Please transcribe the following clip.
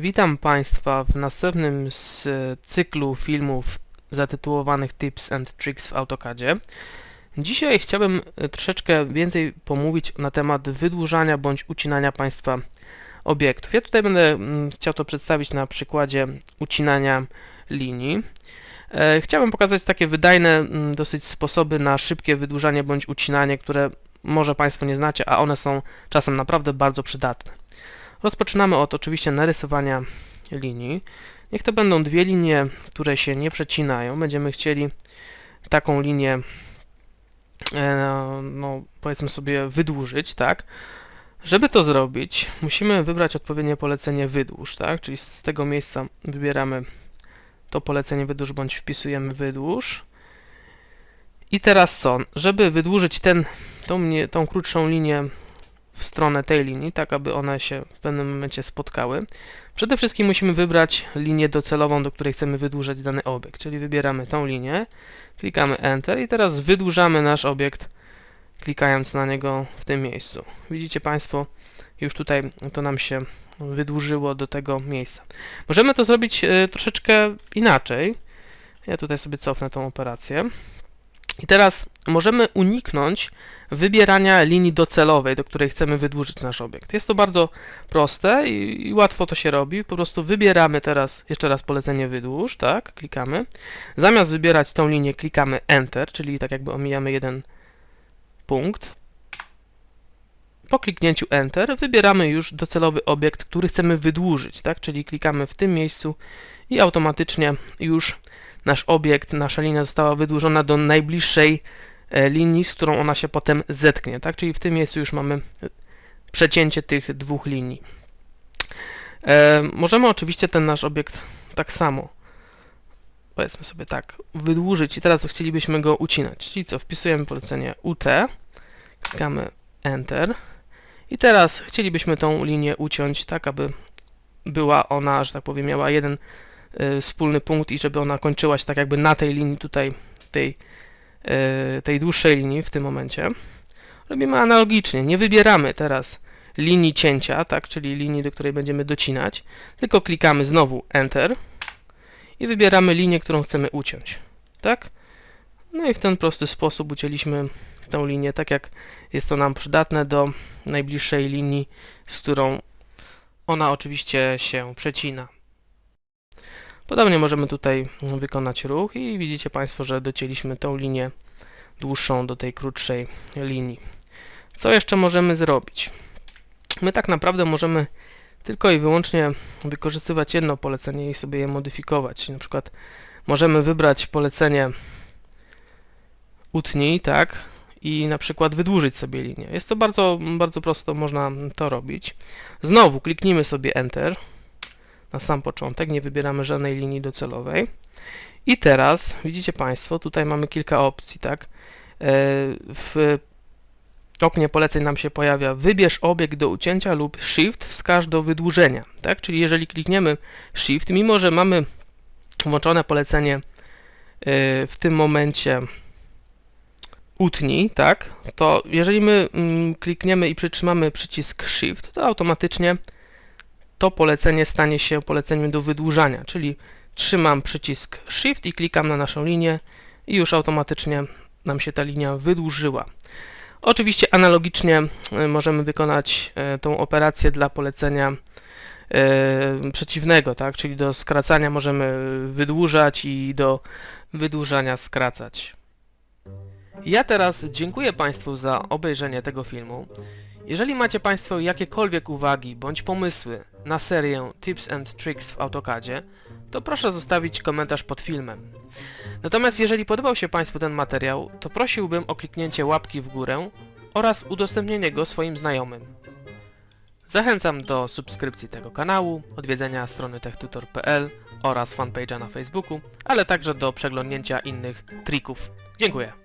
Witam Państwa w następnym z cyklu filmów zatytułowanych Tips and Tricks w AutoCADzie. Dzisiaj chciałbym e, troszeczkę więcej pomówić na temat wydłużania bądź ucinania Państwa obiektów. Ja tutaj będę mm, chciał to przedstawić na przykładzie ucinania linii. E, Chciałbym pokazać takie wydajne mm, dosyć sposoby na szybkie wydłużanie bądź ucinanie, które może Państwo nie znacie, a one są czasem naprawdę bardzo przydatne. Rozpoczynamy od oczywiście narysowania linii. Niech to będą dwie linie, które się nie przecinają. Będziemy chcieli taką linię, e, no powiedzmy sobie, wydłużyć, tak? Żeby to zrobić, musimy wybrać odpowiednie polecenie wydłuż, tak? Czyli z tego miejsca wybieramy to polecenie wydłuż bądź wpisujemy wydłuż. I teraz co? Żeby wydłużyć ten, tą, tą krótszą linię w stronę tej linii, tak aby one się w pewnym momencie spotkały. Przede wszystkim musimy wybrać linię docelową, do której chcemy wydłużać dany obiekt, czyli wybieramy tą linię, klikamy Enter i teraz wydłużamy nasz obiekt, klikając na niego w tym miejscu. Widzicie Państwo, już tutaj to nam się wydłużyło do tego miejsca. Możemy to zrobić e, troszeczkę inaczej. Ja tutaj sobie cofnę tą operację. I teraz możemy uniknąć wybierania linii docelowej, do której chcemy wydłużyć nasz obiekt. Jest to bardzo proste i, i łatwo to się robi. Po prostu wybieramy teraz jeszcze raz polecenie wydłuż, tak, klikamy. Zamiast wybierać tą linię, klikamy Enter, czyli tak jakby omijamy jeden punkt. Po kliknięciu Enter wybieramy już docelowy obiekt, który chcemy wydłużyć, tak, czyli klikamy w tym miejscu i automatycznie już nasz obiekt, nasza linia została wydłużona do najbliższej e, linii, z którą ona się potem zetknie, tak? Czyli w tym miejscu już mamy przecięcie tych dwóch linii. E, możemy oczywiście ten nasz obiekt tak samo, powiedzmy sobie tak, wydłużyć i teraz chcielibyśmy go ucinać. Czyli co, wpisujemy polecenie UT, klikamy Enter i teraz chcielibyśmy tą linię uciąć tak, aby była ona, że tak powiem, miała jeden wspólny punkt i żeby ona kończyła się tak jakby na tej linii tutaj, tej, y, tej dłuższej linii w tym momencie. Robimy analogicznie, nie wybieramy teraz linii cięcia, tak, czyli linii, do której będziemy docinać, tylko klikamy znowu Enter i wybieramy linię, którą chcemy uciąć, tak? No i w ten prosty sposób ucięliśmy tą linię, tak jak jest to nam przydatne do najbliższej linii, z którą ona oczywiście się przecina. Podobnie możemy tutaj wykonać ruch i widzicie Państwo, że docięliśmy tą linię dłuższą do tej krótszej linii. Co jeszcze możemy zrobić? My tak naprawdę możemy tylko i wyłącznie wykorzystywać jedno polecenie i sobie je modyfikować. Na przykład możemy wybrać polecenie utnij, tak, i na przykład wydłużyć sobie linię. Jest to bardzo, bardzo prosto, można to robić. Znowu kliknijmy sobie Enter na sam początek, nie wybieramy żadnej linii docelowej. I teraz, widzicie Państwo, tutaj mamy kilka opcji, tak? E, W oknie poleceń nam się pojawia wybierz obiekt do ucięcia lub Shift wskaż do wydłużenia, tak? Czyli jeżeli klikniemy Shift, mimo że mamy włączone polecenie e, w tym momencie utnij, tak, to jeżeli my mm, klikniemy i przytrzymamy przycisk Shift, to automatycznie to polecenie stanie się poleceniem do wydłużania, czyli trzymam przycisk Shift i klikam na naszą linię i już automatycznie nam się ta linia wydłużyła. Oczywiście analogicznie y, możemy wykonać y, tą operację dla polecenia y, przeciwnego, tak, czyli do skracania możemy wydłużać i do wydłużania skracać. Ja teraz dziękuję Państwu za obejrzenie tego filmu. Jeżeli macie Państwo jakiekolwiek uwagi bądź pomysły na serię Tips and Tricks w AutoCADzie, to proszę zostawić komentarz pod filmem. Natomiast jeżeli podobał się Państwu ten materiał, to prosiłbym o kliknięcie łapki w górę oraz udostępnienie go swoim znajomym. Zachęcam do subskrypcji tego kanału, odwiedzenia strony techtutor.pl oraz fanpage'a na Facebooku, ale także do przeglądnięcia innych trików. Dziękuję.